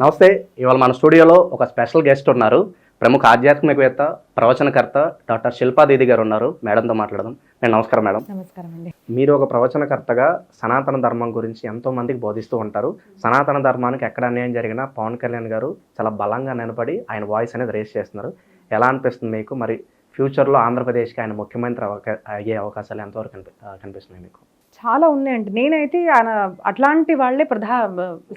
నమస్తే ఇవాళ మన స్టూడియోలో ఒక స్పెషల్ గెస్ట్ ఉన్నారు. ప్రముఖ ఆధ్యాత్మికవేత్త ప్రవచనకర్త డాక్టర్ శిల్పా దీది గారు ఉన్నారు. మేడంతో మాట్లాడదాం. నేను నమస్కారం మేడం. నమస్కారం అండి. మీరు ఒక ప్రవచనకర్తగా సనాతన ధర్మం గురించి ఎంతో మందికి బోధిస్తూ ఉంటారు. సనాతన ధర్మానికి ఎక్కడ అన్యాయం జరిగినా పవన్ కళ్యాణ్ గారు చాలా బలంగా నిలబడి ఆయన వాయిస్ అనేది రేస్ చేస్తున్నారు. ఎలా అనిపిస్తుంది మీకు? మరి ఫ్యూచర్లో ఆంధ్రప్రదేశ్కి ఆయన ముఖ్యమంత్రి అయ్యే అవకాశాలు ఎంతవరకు కనిపి కనిపిస్తున్నాయి మీకు? చాలా ఉన్నాయండి. నేనైతే ఆయన అట్లాంటి వాళ్ళే ప్రధా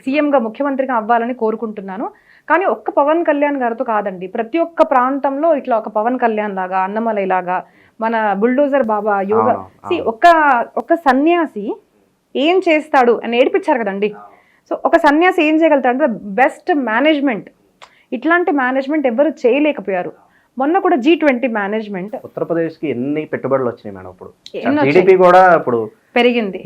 సీఎంగా ముఖ్యమంత్రిగా అవ్వాలని కోరుకుంటున్నాను. కానీ ఒక్క పవన్ కళ్యాణ్ గారితో కాదండి. ప్రతి ఒక్క ప్రాంతంలో ఇట్లా ఒక పవన్ కళ్యాణ్ లాగా అన్నమలై లాగా మన బుల్డోజర్ బాబా యోగా అవును. ఒక్క ఒక సన్యాసి ఏం చేస్తాడు అని ఏడిపించారు కదండి. సో ఒక సన్యాసి ఏం చేయగలుగుతాడు అంటే బెస్ట్ మేనేజ్మెంట్. ఇట్లాంటి మేనేజ్మెంట్ ఎవరు చేయలేకపోయారు. మొన్న కూడా జీ ట్వంటీ మేనేజ్మెంట్ ఉత్తరప్రదేశ్కి ఎన్ని పెట్టుబడులు వచ్చినాయి మేడం ఇప్పుడు? జీడిపి కూడా ఇప్పుడు పెరిగింది.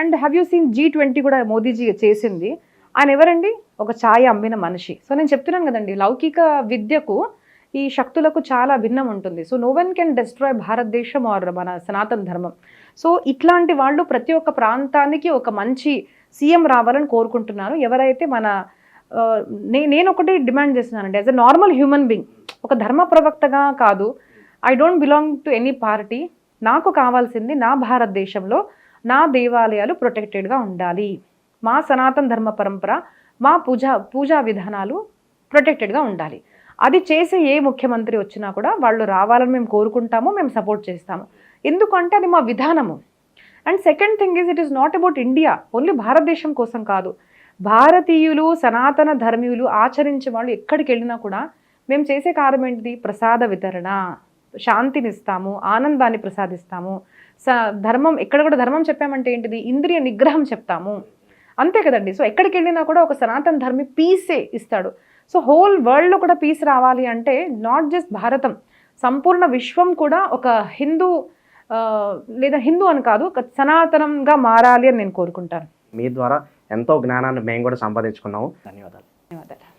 And have you seen G twenty కూడా మోదీజీ చేసింది. ఆయన ఎవరండి? ఒక ఛాయ అమ్మిన మనిషి. సో నేను చెప్తున్నాను కదండి లౌకిక విద్యకు ఈ శక్తులకు చాలా భిన్నం ఉంటుంది. So no one can destroy భారతదేశం ఆర్ మన సనాతన ధర్మం. సో ఇట్లాంటి వాళ్ళు ప్రతి ఒక్క ప్రాంతానికి ఒక మంచి సీఎం రావాలని కోరుకుంటున్నాను ఎవరైతే మన నే నేను ఒకటి డిమాండ్ చేస్తున్నానండి. As a normal human being ఒక ధర్మ ప్రవక్తగా కాదు. I don't belong to any party నాకు కావాల్సింది నా భారతదేశంలో నా దేవాలయాలు ప్రొటెక్టెడ్గా ఉండాలి. మా సనాతన ధర్మ పరంపర మా పూజా పూజా విధానాలు ప్రొటెక్టెడ్గా ఉండాలి. అది చేసే ఏ ముఖ్యమంత్రి వచ్చినా కూడా వాళ్ళు రావాలని మేము కోరుకుంటాము మేము సపోర్ట్ చేస్తాము. ఎందుకంటే అది మా విధానము. And second thing is it is not about India only భారతదేశం కోసం కాదు. భారతీయులు సనాతన ధర్మీయులు ఆచరించే వాళ్ళు ఎక్కడికి వెళ్ళినా కూడా మేము చేసే కార్యం ఏంటిది? ప్రసాద వితరణ. శాంతినిస్తాము ఆనందాన్ని ప్రసాదిస్తాము. స ధర్మం ఎక్కడ కూడా ధర్మం చెప్పామంటే ఏంటిది? ఇంద్రియ నిగ్రహం చెప్తాము. అంతే కదండి. సో ఎక్కడికి వెళ్ళినా కూడా ఒక సనాతన ధర్మి పీసే ఇస్తాడు. సో హోల్ వరల్డ్లో కూడా పీస్ రావాలి అంటే నాట్ జస్ట్ భారతం. సంపూర్ణ విశ్వం కూడా ఒక హిందూ లేదా హిందూ అని కాదు ఒక సనాతనంగా మారాలి అని నేను కోరుకుంటాను. మీ ద్వారా ఎంతో జ్ఞానాన్ని మేము కూడా సంపాదించుకున్నాము. ధన్యవాదాలు. ధన్యవాదాలు.